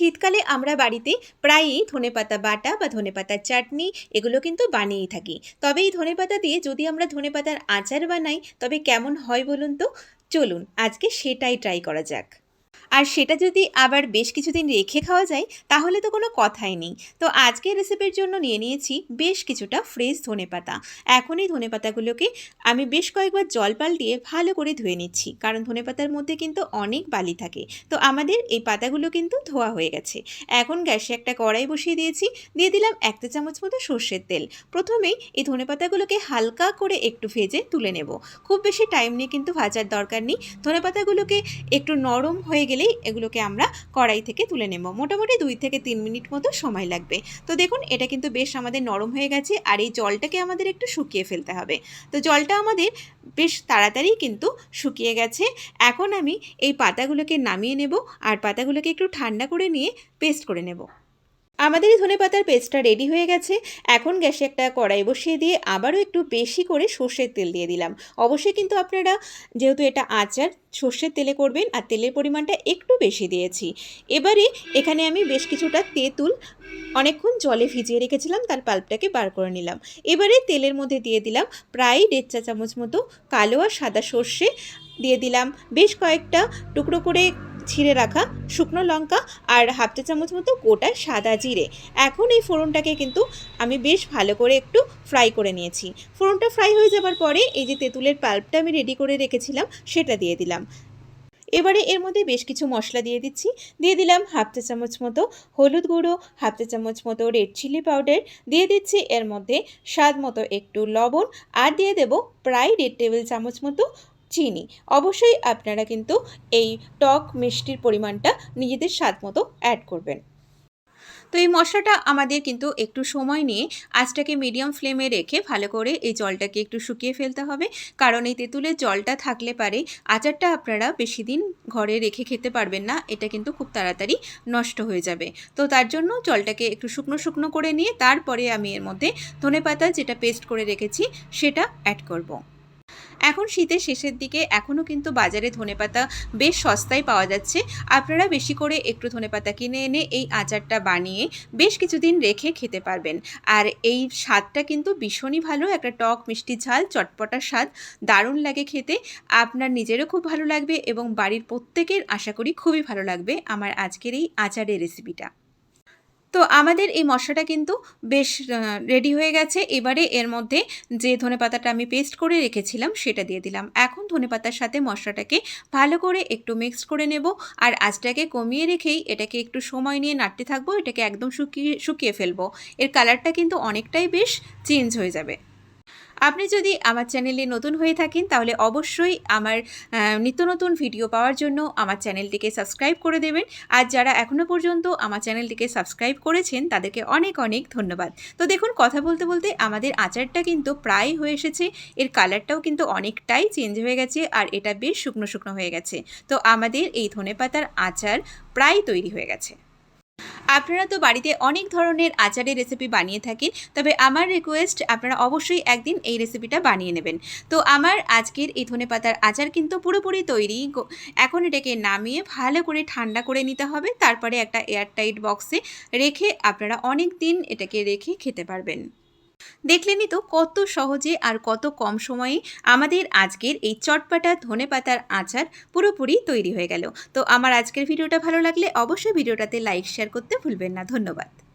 শীতকালে আমরা বাড়িতে প্রায়ই ধনেপাতা বাটা বা ধনেপাতার চাটনি এগুলো কিন্তু বানিয়েই থাকি। তবে এই ধনেপাতা দিয়ে যদি আমরা ধনেপাতার আচার বানাই, তবে কেমন হয় বলুন তো? চলুন, আজকে সেটাই ট্রাই করা যাক। আর সেটা যদি আবার বেশ কিছুদিন রেখে খাওয়া যায়, তাহলে তো কোনো কথাই নেই। তো আজকের রেসিপির জন্য নিয়ে নিয়েছি বেশ কিছুটা ফ্রেশ ধনেপাতা এখন এই ধনেপাতাগুলোকে আমি বেশ কয়েকবার জল পাল্টিয়ে ভালো করে ধুয়ে নিচ্ছি, কারণ ধনেপাতার মধ্যে কিন্তু অনেক বালি থাকে। তো আমাদের এই পাতাগুলো কিন্তু ধোয়া হয়ে গেছে। এখন গ্যাসে একটা কড়াই বসিয়ে দিয়েছি, দিয়ে দিলাম একটা চামচ মতো সর্ষের তেল। প্রথমেই এই ধনেপাতাগুলোকে হালকা করে একটু ভেজে তুলে নেব। খুব বেশি টাইম নিয়ে কিন্তু ভাজার দরকার নেই। ধনেপাতাগুলোকে একটু নরম হয়ে গেলেই এগুলোকে আমরা কড়াই থেকে তুলে নেব। মোটামুটি দুই থেকে তিন মিনিট মতো সময় লাগবে। তো দেখুন, এটা কিন্তু বেশ আমাদের নরম হয়ে গেছে আর এই জলটাকে আমাদের একটু শুকিয়ে ফেলতে হবে। তো জলটা আমাদের বেশ তাড়াতাড়ি কিন্তু শুকিয়ে গেছে। এখন আমি এই পাতাগুলোকে নামিয়ে নেব আর পাতাগুলোকে একটু ঠান্ডা করে নিয়ে পেস্ট করে নেব। আমাদের এই ধনে পাতার পেস্টটা রেডি হয়ে গেছে। এখন গ্যাসে একটা কড়াই বসিয়ে দিয়ে আবারও একটু বেশি করে সর্ষের তেল দিয়ে দিলাম। অবশ্যই কিন্তু আপনারা যেহেতু এটা আচার, সর্ষের তেলে করবেন আর তেলের পরিমাণটা একটু বেশি দিয়েছি। এবারে এখানে আমি বেশ কিছুটা তেঁতুল অনেকক্ষণ জলে ভিজিয়ে রেখেছিলাম, তার পাল্পটাকে বার করে নিলাম। এবারে তেলের মধ্যে দিয়ে দিলাম প্রায় দেড় চা চামচ মতো কালো আর সাদা সর্ষে। দিয়ে দিলাম বেশ কয়েকটা টুকরো করে ছিঁড়ে রাখা শুকনো লঙ্কা আর হাফ চা চামচ মতো গোটা সাদা জিরে। এখন এই ফোড়নটাকে কিন্তু আমি বেশ ভালো করে একটু ফ্রাই করে নিয়েছি। ফোড়নটা ফ্রাই হয়ে যাবার পরে এই যে তেঁতুলের পাল্পটা আমি রেডি করে রেখেছিলাম, সেটা দিয়ে দিলাম। এবারে এর মধ্যে বেশ কিছু মশলা দিয়ে দিচ্ছি। দিয়ে দিলাম হাফ চা চামচ মতো হলুদ গুঁড়ো হাফ চা চামচ মতো রেড চিলি পাউডার দিয়ে দিচ্ছি এর মধ্যে স্বাদ মতো একটু লবণ। আর দিয়ে দেব প্রায় দেড় টেবিল চামচ মতো চিনি। অবশ্যই আপনারা কিন্তু এই টক মিষ্টির পরিমাণটা নিজেদের স্বাদ মতো অ্যাড করবেন। তো এই মশলাটা আমাদের কিন্তু একটু সময় নিয়ে আঁচটাকে মিডিয়াম ফ্লেমে রেখে ভালো করে এই জলটাকে একটু শুকিয়ে ফেলতে হবে। কারণ এই তেঁতুলের জলটা থাকলে পারে আচারটা আপনারা বেশি দিন ঘরে রেখে খেতে পারবেন না, এটা কিন্তু খুব তাড়াতাড়ি নষ্ট হয়ে যাবে। তো তার জন্য জলটাকে একটু শুকনো শুকনো করে নিয়ে তারপরে আমি এর মধ্যে ধনেপাতা যেটা পেস্ট করে রেখেছি সেটা অ্যাড করব। এখন শীতের শেষের দিকে এখনও কিন্তু বাজারে ধনেপাতা বেশ সস্তায় পাওয়া যাচ্ছে। আপনারা বেশি করে একটু ধনেপাতা কিনে এনে এই আচারটা বানিয়ে বেশ কিছুদিন রেখে খেতে পারবেন। আর এই স্বাদটা কিন্তু ভীষণই ভালো, একটা টক মিষ্টি ঝাল, চটপটা স্বাদ, দারুণ লাগে খেতে। আপনার নিজেরও খুব ভালো লাগবে এবং বাড়ির প্রত্যেকের আশা করি খুবই ভালো লাগবে আমার আজকের এই আচারের রেসিপিটা তো আমাদের এই মশলাটা কিন্তু বেশ রেডি হয়ে গেছে। এবারে এর মধ্যে যে ধনে পাতাটা আমি পেস্ট করে রেখেছিলাম সেটা দিয়ে দিলাম। এখন ধনে পাতার সাথে মশলাটাকে ভালো করে একটু মিক্সড করে নেব। আর আজটাকে কমিয়ে রেখেই এটাকে একটু সময় নিয়ে নাড়তে থাকব। এটাকে একদম শুকিয়ে শুকিয়ে ফেলব। এর কালারটা কিন্তু অনেকটাই বেশ চেঞ্জ হয়ে যাবে। আপনি যদি আমার চ্যানেলে নতুন হয়ে থাকেন, তাহলে অবশ্যই আমার নিত্য নতুন ভিডিও পাওয়ার জন্য আমার চ্যানেলটিকে সাবস্ক্রাইব করে দেবেন। আর যারা এখনও পর্যন্ত আমার চ্যানেলটিকে সাবস্ক্রাইব করেছেন, তাদেরকে অনেক অনেক ধন্যবাদ। তো দেখুন, কথা বলতে বলতে আমাদের আচারটা কিন্তু প্রায় হয়ে এসেছে। এর কালারটাও কিন্তু অনেকটাই চেঞ্জ হয়ে গেছে, আর এটা বেশ শুকনো শুকনো হয়ে গেছে। তো আমাদের এই ধনেপাতার আচার প্রায় তৈরি হয়ে গেছে। আপনারা তো বাড়িতে অনেক ধরনের আচারের রেসিপি বানিয়ে থাকেন, তবে আমার রিকোয়েস্ট আপনারা অবশ্যই একদিন এই রেসিপিটা বানিয়ে নেবেন। তো আমার আজকের এই ধনে পাতার আচার কিন্তু পুরোপুরি তৈরি। এখন এটাকে নামিয়ে ভালো করে ঠান্ডা করে নিতে হবে, তারপরে একটা এয়ারটাইট বক্সে রেখে আপনারা অনেক দিন এটাকে রেখে খেতে পারবেন। দেখলেনই তো কত সহজে আর কত কম সময়ে আমাদের আজকের এই চটপাটা ধনে পাতার আচার পুরোপুরি তৈরি হয়ে গেল। তো আমার আজকের ভিডিওটা ভালো লাগলে অবশ্যই ভিডিওটাতে লাইক শেয়ার করতে ভুলবেন না। ধন্যবাদ।